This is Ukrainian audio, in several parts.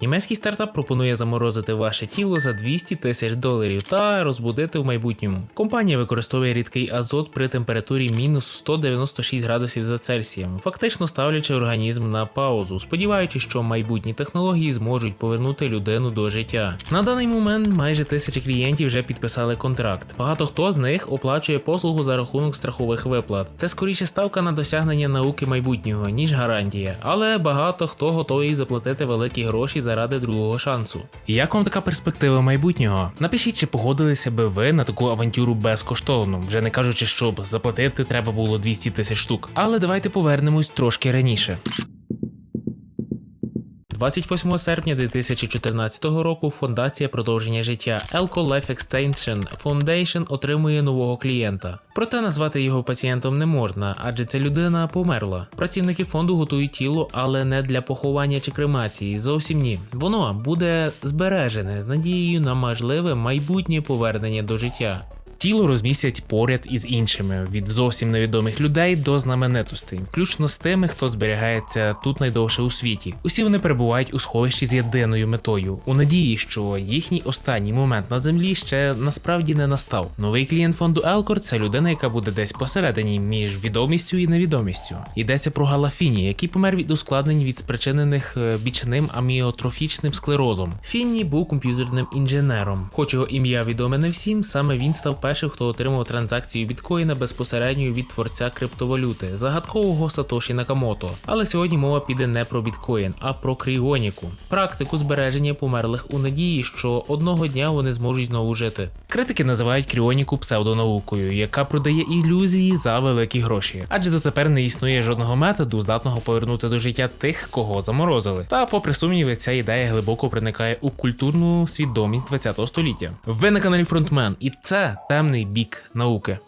Німецький стартап пропонує заморозити ваше тіло за 200 тисяч доларів та розбудити в майбутньому. Компанія використовує рідкий азот при температурі мінус 196 градусів за Цельсієм, фактично ставлячи організм на паузу, сподіваючись, що майбутні технології зможуть повернути людину до життя. На даний момент майже тисячі клієнтів вже підписали контракт. Багато хто з них оплачує послугу за рахунок страхових виплат. Це скоріше ставка на досягнення науки майбутнього, ніж гарантія, але багато хто готовий заплатити великі гроші заради другого шансу. Як вам така перспектива майбутнього? Напишіть, чи погодилися би ви на таку авантюру безкоштовно, вже не кажучи, щоб заплатити треба було 200 тисяч штук. Але давайте повернемось трошки раніше. 28 серпня 2014 року фондація продовження життя Elco Life Extension Foundation отримує нового клієнта. Проте назвати його пацієнтом не можна, адже ця людина померла. Працівники фонду готують тіло, але не для поховання чи кремації. Зовсім ні. Воно буде збережене з надією на можливе майбутнє повернення до життя. Тіло розмістять поряд із іншими від зовсім невідомих людей до знаменитостей, включно з тими, хто зберігається тут найдовше у світі. Усі вони перебувають у сховищі з єдиною метою, у надії, що їхній останній момент на землі ще насправді не настав. Новий клієнт фонду Елкор це людина, яка буде десь посередині між відомістю і невідомістю. Йдеться про Галафіні, який помер від ускладнень від спричинених е, бічним аміотрофічним склерозом. Фінні був комп'ютерним інженером. Хоч його ім'я відоме не всім, саме він став першим, хто отримав транзакцію біткоїна безпосередньо від творця криптовалюти, загадкового Сатоші Накамото. Але сьогодні мова піде не про біткоін, а про кріоніку, практику збереження померлих у надії, що одного дня вони зможуть знову жити. Критики називають кріоніку псевдонаукою, яка продає ілюзії за великі гроші, адже дотепер не існує жодного методу, здатного повернути до життя тих, кого заморозили. Та, попри сумніви, ця ідея глибоко проникає у культурну свідомість ХХ століття. Ви на каналі Фронтмен, і це темний бік науки.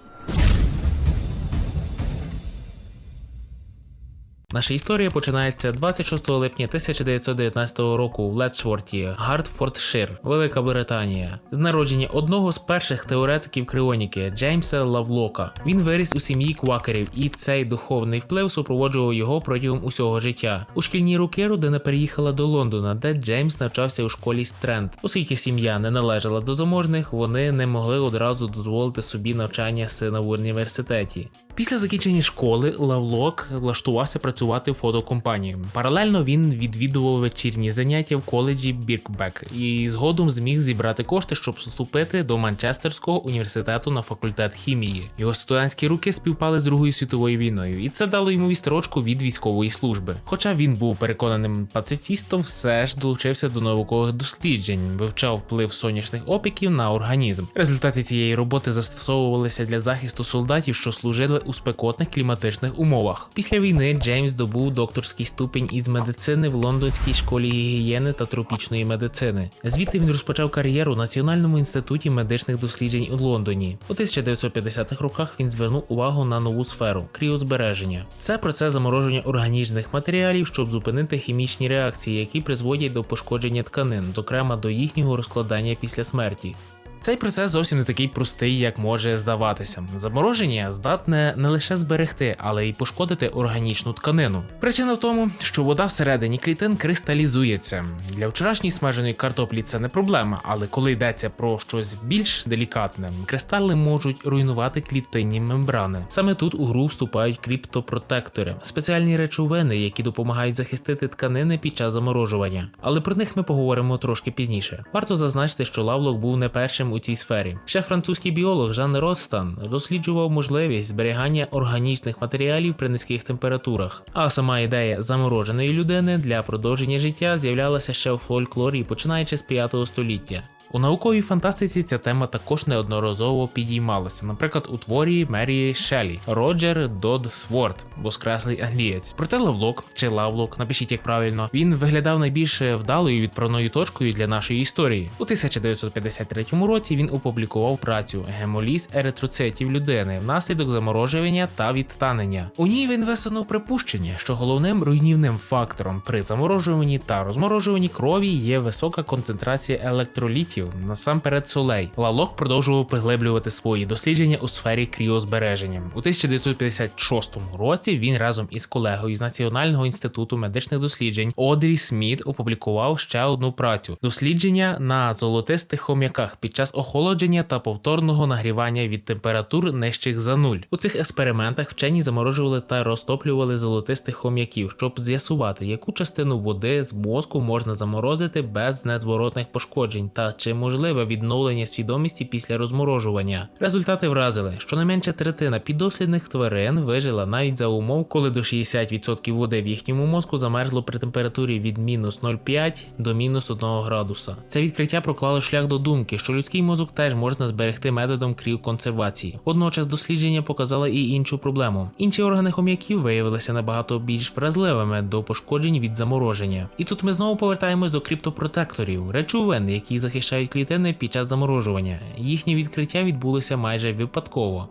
Наша історія починається 26 липня 1919 року в Летчворті, Гартфордшир, Велика Британія, з народження одного з перших теоретиків кріоніки Джеймса Лавлока. Він виріс у сім'ї квакерів, і цей духовний вплив супроводжував його протягом усього життя. У шкільні роки родина переїхала до Лондона, де Джеймс навчався у школі Стренд. Оскільки сім'я не належала до заможних, вони не могли одразу дозволити собі навчання сина в університеті. Після закінчення школи Лавлок влаштувався працювати в фотокомпанії. Паралельно він відвідував вечірні заняття в коледжі Біркбек і згодом зміг зібрати кошти, щоб вступити до Манчестерського університету на факультет хімії. Його студентські руки співпали з Другою світовою війною, і це дало йому відстрочку від військової служби. Хоча він був переконаним пацифістом, все ж долучився до наукових досліджень, вивчав вплив сонячних опіків на організм. Результати цієї роботи застосовувалися для захисту солдатів, що служили у спекотних кліматичних умовах. Після війни Джеймс добув докторський ступінь із медицини в Лондонській школі гігієни та тропічної медицини. Звідти він розпочав кар'єру у Національному інституті медичних досліджень у Лондоні. У 1950-х роках він звернув увагу на нову сферу кріозбереження. Це процес замороження органічних матеріалів, щоб зупинити хімічні реакції, які призводять до пошкодження тканин, зокрема до їхнього розкладання після смерті. Цей процес зовсім не такий простий, як може здаватися. Замороження здатне не лише зберегти, але й пошкодити органічну тканину. Причина в тому, що вода всередині клітин кристалізується. Для вчорашньої смаженої картоплі це не проблема, але коли йдеться про щось більш делікатне, кристали можуть руйнувати клітинні мембрани. Саме тут у гру вступають кріптопротектори, спеціальні речовини, які допомагають захистити тканини під час заморожування. Але про них ми поговоримо трошки пізніше. Варто зазначити, що Лавлок був не першим у цій сфері. Ще французький біолог Жан Ростан досліджував можливість зберігання органічних матеріалів при низьких температурах. А сама ідея замороженої людини для продовження життя з'являлася ще у фольклорі, починаючи з 5 століття. У науковій фантастиці ця тема також неодноразово підіймалася, наприклад, у творі Мерії Шелі Роджер Дод Сворд, воскреслий англієць. Проте Лавлок чи Лавлок, напишіть як правильно, він виглядав найбільш вдалою відправною точкою для нашої історії. У 1953 році він опублікував працю Гемоліз еритроцитів людини внаслідок заморожування та відтанення. У ній він висунув припущення, що головним руйнівним фактором при заморожуванні та розморожуванні крові є висока концентрація електролітів експериментів, насамперед солей, Лалок продовжував поглиблювати свої дослідження у сфері кріозбереження. У 1956 році він разом із колегою з Національного інституту медичних досліджень Одрі Сміт опублікував ще одну працю дослідження на золотистих хом'яках під час охолодження та повторного нагрівання від температур нижчих за нуль. У цих експериментах вчені заморожували та розтоплювали золотистих хом'яків, щоб з'ясувати, яку частину води з мозку можна заморозити без незворотних пошкоджень та чи можливе відновлення свідомості після розморожування. Результати вразили, що не менше третина піддослідних тварин вижила навіть за умов, коли до 60% води в їхньому мозку замерзло при температурі від мінус 0,5 до мінус 1 градуса. Це відкриття проклало шлях до думки, що людський мозок теж можна зберегти методом кріоконсервації. Водночас дослідження показало і іншу проблему. Інші органи хом'яків виявилися набагато більш вразливими до пошкоджень від замороження. І тут ми знову повертаємось до криптопротекторів, речовин, які захищають клітини під час заморожування. Їхнє відкриття відбулося майже випадково.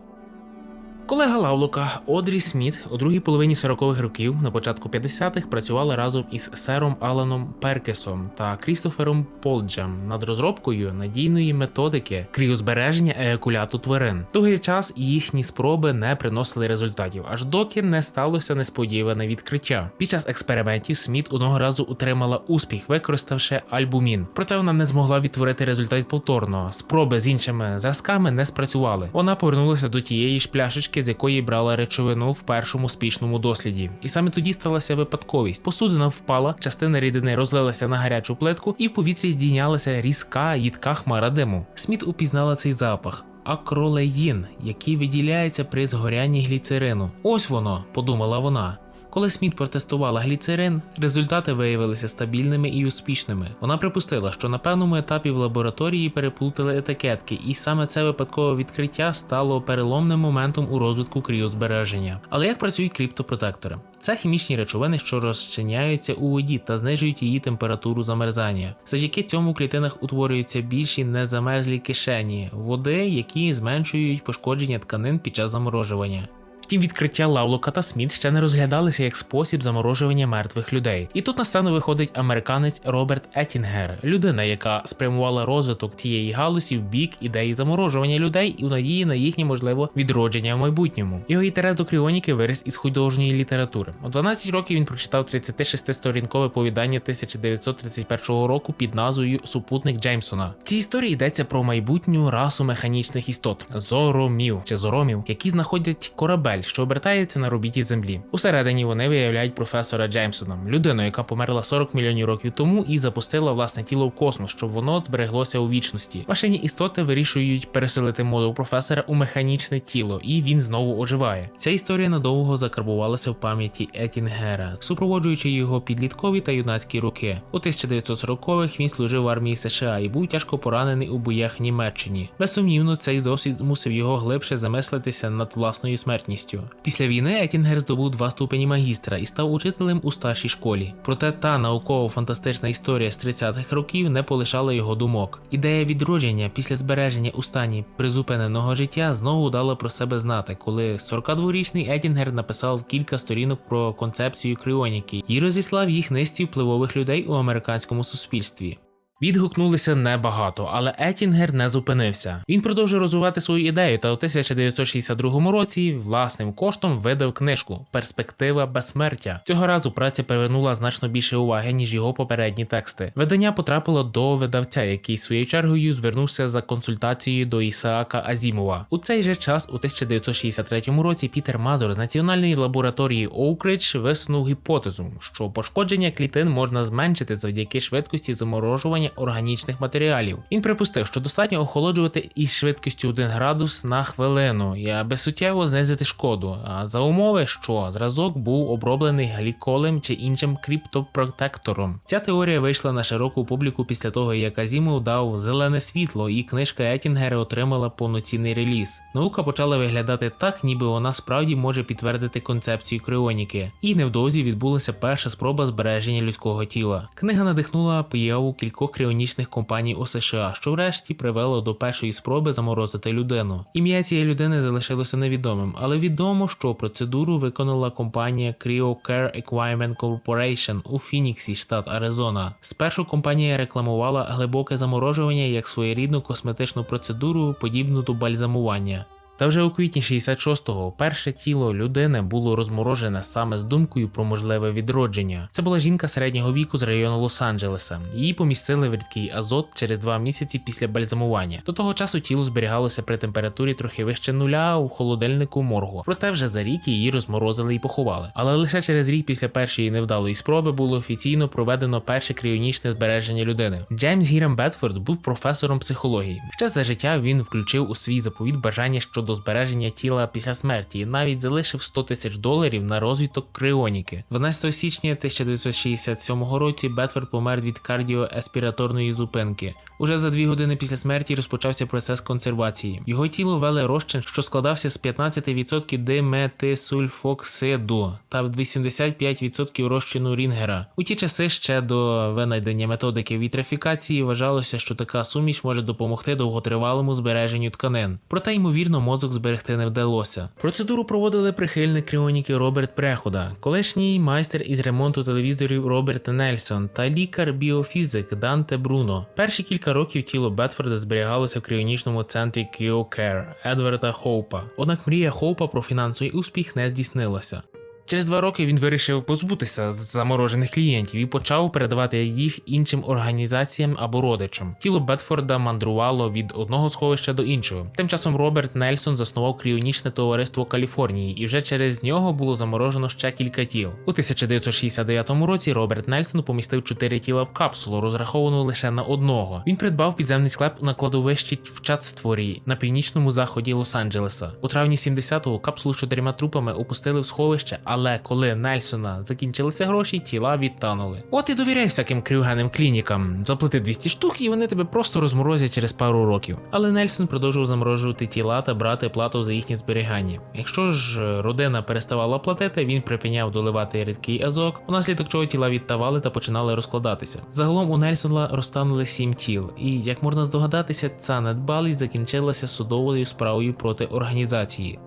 Колега Лавлока Одрі Сміт у другій половині 40-х років на початку 50-х працювала разом із сером Аланом Перкесом та Крістофером Полджем над розробкою надійної методики кріозбереження еякуляту тварин. Довгий час їхні спроби не приносили результатів, аж доки не сталося несподіване відкриття. Під час експериментів Сміт одного разу отримала успіх, використавши альбумін. Проте вона не змогла відтворити результат повторно. Спроби з іншими зразками не спрацювали. Вона повернулася до тієї ж пляшечки з якої брала речовину в першому спішному досліді. І саме тоді сталася випадковість. Посудина впала, частина рідини розлилася на гарячу плитку, і в повітрі здійнялася різка їдка хмара диму. Сміт упізнала цей запах. Акролеїн, який виділяється при згорянні гліцерину. Ось воно, подумала вона. Коли Сміт протестувала гліцерин, результати виявилися стабільними і успішними. Вона припустила, що на певному етапі в лабораторії переплутали етикетки, і саме це випадкове відкриття стало переломним моментом у розвитку кріозбереження. Але як працюють криптопротектори? Це хімічні речовини, що розчиняються у воді та знижують її температуру замерзання. Завдяки цьому в клітинах утворюються більші незамерзлі кишені води, які зменшують пошкодження тканин під час заморожування. Втім, відкриття Лавлока та Сміт ще не розглядалися як спосіб заморожування мертвих людей. І тут на сцену виходить американець Роберт Еттінгер, людина, яка спрямувала розвиток тієї галузі в бік ідеї заморожування людей і у надії на їхнє можливе відродження в майбутньому. Його інтерес до кріоніки виріс із художньої літератури. У 12 років він прочитав 36-сторінкове повідання 1931 року під назвою Супутник Джеймсона. В цій історії йдеться про майбутню расу механічних істот зоромів чи зоромів, які знаходять корабель що обертається на орбіті землі. Усередині вони виявляють професора Джеймсона, людину, яка померла 40 мільйонів років тому і запустила власне тіло в космос, щоб воно збереглося у вічності. Машині істоти вирішують переселити мозок професора у механічне тіло, і він знову оживає. Ця історія надовго закарбувалася в пам'яті Етінгера, супроводжуючи його підліткові та юнацькі роки. У 1940-х він служив в армії США і був тяжко поранений у боях Німеччині. Безсумнівно, цей досвід змусив його глибше замислитися над власною смертністю. Після війни Етінгер здобув два ступені магістра і став учителем у старшій школі. Проте та науково-фантастична історія з 30-х років не полишала його думок. Ідея відродження після збереження у стані призупиненого життя знову дала про себе знати, коли 42-річний Етінгер написав кілька сторінок про концепцію кріоніки і розіслав їх низці впливових людей у американському суспільстві. Відгукнулися небагато, але Етінгер не зупинився. Він продовжив розвивати свою ідею та у 1962 році власним коштом видав книжку Перспектива безсмертя. Цього разу праця привернула значно більше уваги, ніж його попередні тексти. Видання потрапило до видавця, який своєю чергою звернувся за консультацією до Ісаака Азімова. У цей же час, у 1963 році, Пітер Мазур з національної лабораторії Оукридж висунув гіпотезу, що пошкодження клітин можна зменшити завдяки швидкості заморожування органічних матеріалів. Він припустив, що достатньо охолоджувати із швидкістю 1 градус на хвилину, аби суттєво знизити шкоду. А за умови, що зразок був оброблений гліколем чи іншим криптопротектором. Ця теорія вийшла на широку публіку після того, як Азімов дав зелене світло, і книжка Етінгера отримала повноцінний реліз. Наука почала виглядати так, ніби вона справді може підтвердити концепцію кріоніки. І невдовзі відбулася перша спроба збереження людського тіла. Книга надихнула появу кількох кріонічних компаній у США, що врешті привело до першої спроби заморозити людину. Ім'я цієї людини залишилося невідомим, але відомо, що процедуру виконала компанія CryoCare Equipment Corporation у Фініксі, штат Аризона. Спершу компанія рекламувала глибоке заморожування як своєрідну косметичну процедуру, подібну до бальзамування. Та вже у квітні 66-го перше тіло людини було розморожене саме з думкою про можливе відродження. Це була жінка середнього віку з району Лос-Анджелеса. Її помістили в рідкий азот через два місяці після бальзамування. До того часу тіло зберігалося при температурі трохи вище нуля у холодильнику моргу. Проте вже за рік її розморозили і поховали. Але лише через рік після першої невдалої спроби було офіційно проведено перше кріонічне збереження людини. Джеймс Гірем Бетфорд був професором психології. Ще за життя він включив у свій заповіт бажання щодо збереження тіла після смерті і навіть залишив 100 тисяч доларів на розвиток кріоніки. 12 січня 1967 році Бетфорд помер від кардіоеспіраторної зупинки. Уже за дві години після смерті розпочався процес консервації. Його тіло вели розчин, що складався з 15% диметисульфоксиду та 85% розчину рінгера. У ті часи ще до винайдення методики вітрифікації вважалося, що така суміш може допомогти довготривалому збереженню тканин. Проте, ймовірно, мозок зберегти не вдалося. Процедуру проводили прихильник кріоніки Роберт Прехода, колишній майстер із ремонту телевізорів Роберт Нельсон та лікар-біофізик Данте Бруно. Перші кілька років тіло Бетфорда зберігалося в кріонічному центрі CryoCare Едварда Хоупа. Однак мрія Хоупа про фінансовий успіх не здійснилася. Через два роки він вирішив позбутися заморожених клієнтів і почав передавати їх іншим організаціям або родичам. Тіло Бетфорда мандрувало від одного сховища до іншого. Тим часом Роберт Нельсон заснував кріонічне товариство Каліфорнії, і вже через нього було заморожено ще кілька тіл. У 1969 році Роберт Нельсон помістив чотири тіла в капсулу, розраховану лише на одного. Він придбав підземний склеп на кладовищі в Чатстворі на північному заході Лос-Анджелеса. У травні 70-го капсулу з чотирма трупами опустили в сховище, але коли Нельсона закінчилися гроші, тіла відтанули. От і довіряй всяким крюганим клінікам. Заплати 200 штук, і вони тебе просто розморозять через пару років. Але Нельсон продовжував заморожувати тіла та брати плату за їхнє зберігання. Якщо ж е, родина переставала платити, він припиняв доливати рідкий азок, унаслідок чого тіла відтавали та починали розкладатися. Загалом у Нельсона розтанули сім тіл, і як можна здогадатися, ця недбалість закінчилася судовою справою проти організації.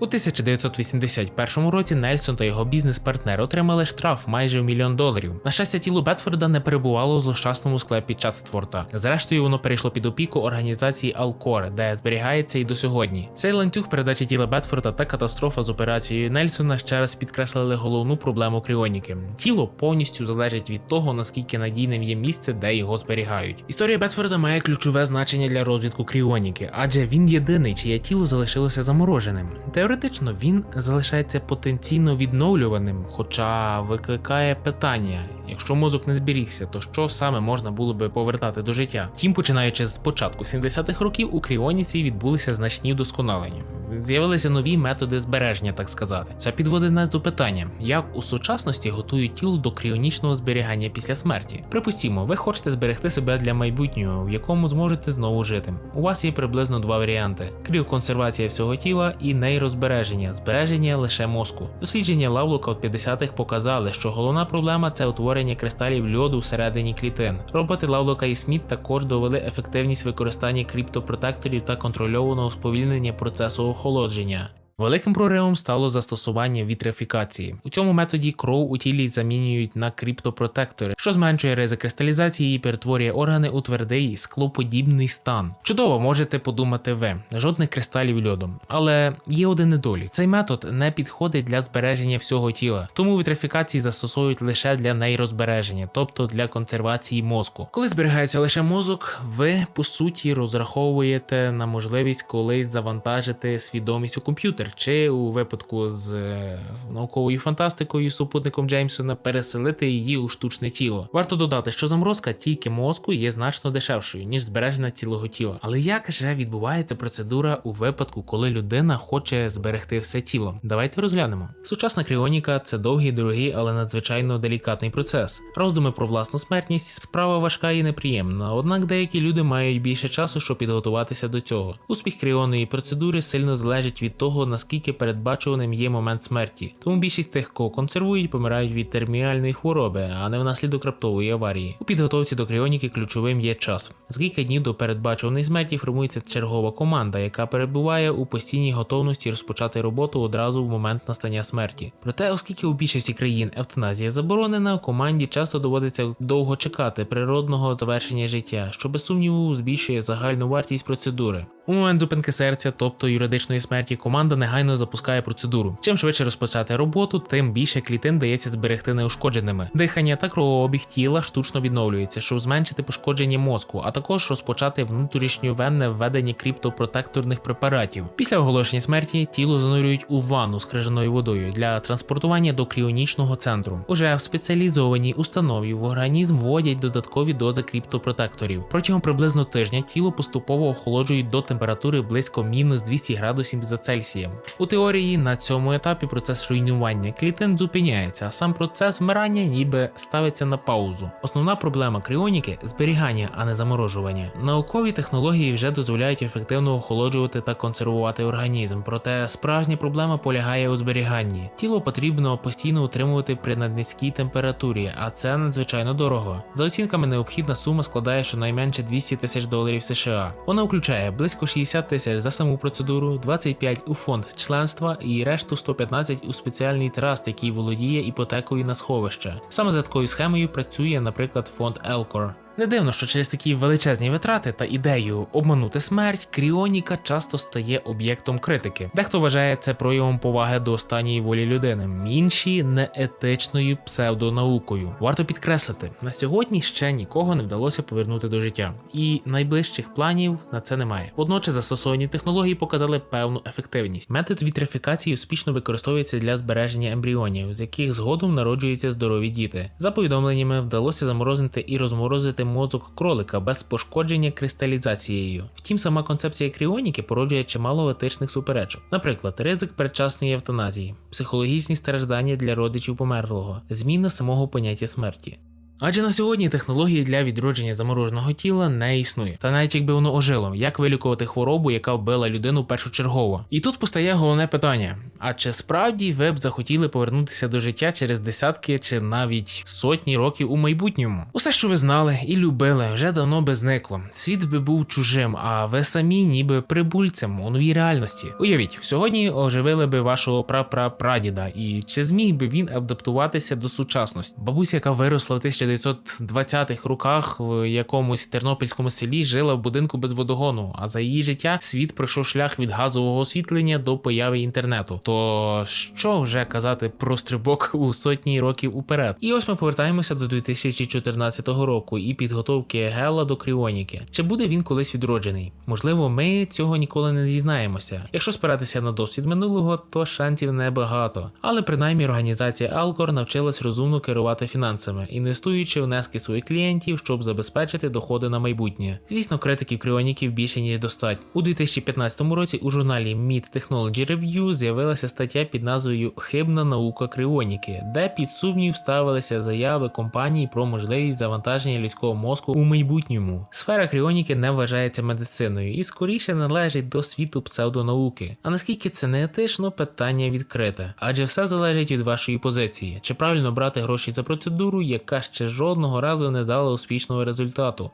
У 1981 році Нельсон та його бізнес-партнер отримали штраф майже в мільйон доларів. На щастя, тіло Бетфорда не перебувало у злощасному склепі Частфорта. Зрештою, воно перейшло під опіку організації Алкор, де зберігається і до сьогодні. Цей ланцюг передачі тіла Бетфорда та катастрофа з операцією Нельсона ще раз підкреслили головну проблему кріоніки. Тіло повністю залежить від того, наскільки надійним є місце, де його зберігають. Історія Бетфорда має ключове значення для розвитку кріоніки, адже він єдиний, чиє тіло залишилося замороженим. Теоретично він залишається потенційно відновлюваним, хоча викликає питання: якщо мозок не зберігся, то що саме можна було би повертати до життя? Тім, починаючи з початку 70-х років у кріоніці відбулися значні вдосконалення. З'явилися нові методи збереження, так сказати. Це підводить нас до питання, як у сучасності готують тіло до кріонічного зберігання після смерті. Припустімо, ви хочете зберегти себе для майбутнього, в якому зможете знову жити. У вас є приблизно два варіанти: кріоконсервація всього тіла і нейрозбереження, збереження лише мозку. Дослідження Лавлока в 50-х показали, що головна проблема це утворення кристалів льоду всередині клітин. Роботи Лавлока і Сміт також довели ефективність використання криптопротекторів та контрольованого сповільнення процесу охолодження. Великим проривом стало застосування вітрифікації. У цьому методі кров у тілі замінюють на криптопротектори, що зменшує ризик кристалізації і перетворює органи у твердий склоподібний стан. Чудово, можете подумати ви, жодних кристалів льоду. Але є один недолік: цей метод не підходить для збереження всього тіла, тому вітрифікації застосовують лише для нейрозбереження, тобто для консервації мозку. Коли зберігається лише мозок, ви по суті розраховуєте на можливість колись завантажити свідомість у комп'ютер чи у випадку з е, науковою фантастикою супутником Джеймсона переселити її у штучне тіло. Варто додати, що заморозка тільки мозку є значно дешевшою, ніж збереження цілого тіла. Але як же відбувається процедура у випадку, коли людина хоче зберегти все тіло? Давайте розглянемо. Сучасна кріоніка це довгий, дорогий, але надзвичайно делікатний процес. Роздуми про власну смертність справа важка і неприємна, однак деякі люди мають більше часу, щоб підготуватися до цього. Успіх кріонної процедури сильно залежить від того, наскільки передбачуваним є момент смерті. Тому більшість тих, кого консервують, помирають від терміальної хвороби, а не внаслідок раптової аварії. У підготовці до кріоніки ключовим є час. За кілька днів до передбачуваної смерті формується чергова команда, яка перебуває у постійній готовності розпочати роботу одразу в момент настання смерті. Проте, оскільки у більшості країн евтаназія заборонена, команді часто доводиться довго чекати природного завершення життя, що без сумніву збільшує загальну вартість процедури. У момент зупинки серця, тобто юридичної смерті, команда негайно запускає процедуру. Чим швидше розпочати роботу, тим більше клітин дається зберегти неушкодженими. Дихання та кровообіг тіла штучно відновлюється, щоб зменшити пошкодження мозку, а також розпочати внутрішньовенне введення криптопротекторних препаратів. Після оголошення смерті тіло занурюють у ванну з крижаною водою для транспортування до кріонічного центру. Уже в спеціалізованій установі в організм вводять додаткові дози криптопротекторів. Протягом приблизно тижня тіло поступово охолоджують до температури близько мінус 200 градусів за Цельсієм. У теорії на цьому етапі процес руйнування клітин зупиняється, а сам процес вмирання ніби ставиться на паузу. Основна проблема кріоніки зберігання, а не заморожування. Наукові технології вже дозволяють ефективно охолоджувати та консервувати організм, проте справжня проблема полягає у зберіганні. Тіло потрібно постійно утримувати при наднизькій температурі, а це надзвичайно дорого. За оцінками, необхідна сума складає щонайменше 200 тисяч доларів США. Вона включає близько 60 тисяч за саму процедуру, 25 у фонд членства і решту 115 у спеціальний траст, який володіє іпотекою на сховище. Саме за такою схемою працює, наприклад, фонд Елкор. Не дивно, що через такі величезні витрати та ідею обманути смерть, кріоніка часто стає об'єктом критики. Дехто вважає це проявом поваги до останньої волі людини, інші неетичною псевдонаукою. Варто підкреслити, на сьогодні ще нікого не вдалося повернути до життя, і найближчих планів на це немає. Водночас застосовані технології показали певну ефективність. Метод вітрифікації успішно використовується для збереження ембріонів, з яких згодом народжуються здорові діти. За повідомленнями вдалося заморозити і розморозити мозок кролика без пошкодження кристалізацією. Втім, сама концепція кріоніки породжує чимало етичних суперечок. Наприклад, ризик передчасної евтаназії, психологічні страждання для родичів померлого, зміна самого поняття смерті. Адже на сьогодні технології для відродження замороженого тіла не існує. Та навіть якби воно ожило, як вилікувати хворобу, яка вбила людину першочергово. І тут постає головне питання: а чи справді ви б захотіли повернутися до життя через десятки чи навіть сотні років у майбутньому? Усе, що ви знали і любили, вже давно би зникло. Світ би був чужим, а ви самі ніби прибульцем у новій реальності. Уявіть, сьогодні оживили би вашого прапрапрадіда, і чи зміг би він адаптуватися до сучасності? Бабуся, яка виросла в 1920-х роках в якомусь тернопільському селі, жила в будинку без водогону. А за її життя світ пройшов шлях від газового освітлення до появи інтернету. То що вже казати про стрибок у сотні років уперед? І ось ми повертаємося до 2014 року і підготовки Гела до кріоніки. Чи буде він колись відроджений? Можливо, ми цього ніколи не дізнаємося. Якщо спиратися на досвід минулого, то шансів небагато. Але принаймні організація Alcor навчилась розумно керувати фінансами, інвестуючи внески своїх клієнтів, щоб забезпечити доходи на майбутнє. Звісно, критиків кріоніків більше ніж достатньо. У 2015 році у журналі Mid Technology Review з'явилася стаття під назвою Хибна наука кріоніки, де під сумнів ставилися заяви компаній про можливість завантаження людського мозку у майбутньому. Сфера кріоніки не вважається медициною і скоріше належить до світу псевдонауки. А наскільки це не етично, питання відкрите, адже все залежить від вашої позиції, чи правильно брати гроші за процедуру, яка ще жодного разу не дали успішного результату.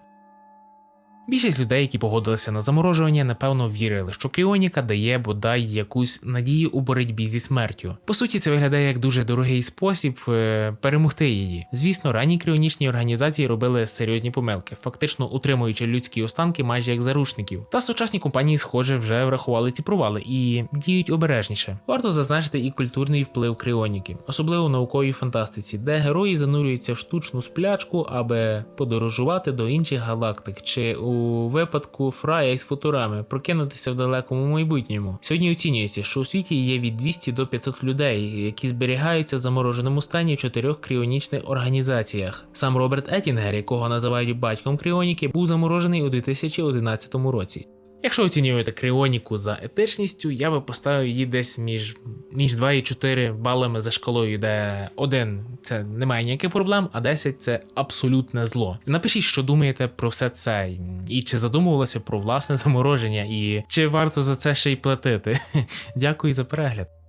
Більшість людей, які погодилися на заморожування, напевно вірили, що кріоніка дає бодай якусь надію у боротьбі зі смертю. По суті, це виглядає як дуже дорогий спосіб е, перемогти її. Звісно, ранні кріонічні організації робили серйозні помилки, фактично утримуючи людські останки майже як заручників. Та сучасні компанії, схоже, вже врахували ці провали і діють обережніше. Варто зазначити і культурний вплив кріоніки, особливо в науковій фантастиці, де герої занурюються в штучну сплячку, аби подорожувати до інших галактик чи у у випадку Фрая із футурами прокинутися в далекому майбутньому. Сьогодні оцінюється, що у світі є від 200 до 500 людей, які зберігаються в замороженому стані в чотирьох кріонічних організаціях. Сам Роберт Етінгер, якого називають батьком кріоніки, був заморожений у 2011 році. Якщо оцінюєте кріоніку за етичністю, я би поставив її десь між між 2 і 4 балами за шкалою, де 1 це немає ніяких проблем, а 10 це абсолютне зло. Напишіть, що думаєте про все це, і чи задумувалося про власне замороження, і чи варто за це ще й платити. Дякую за перегляд.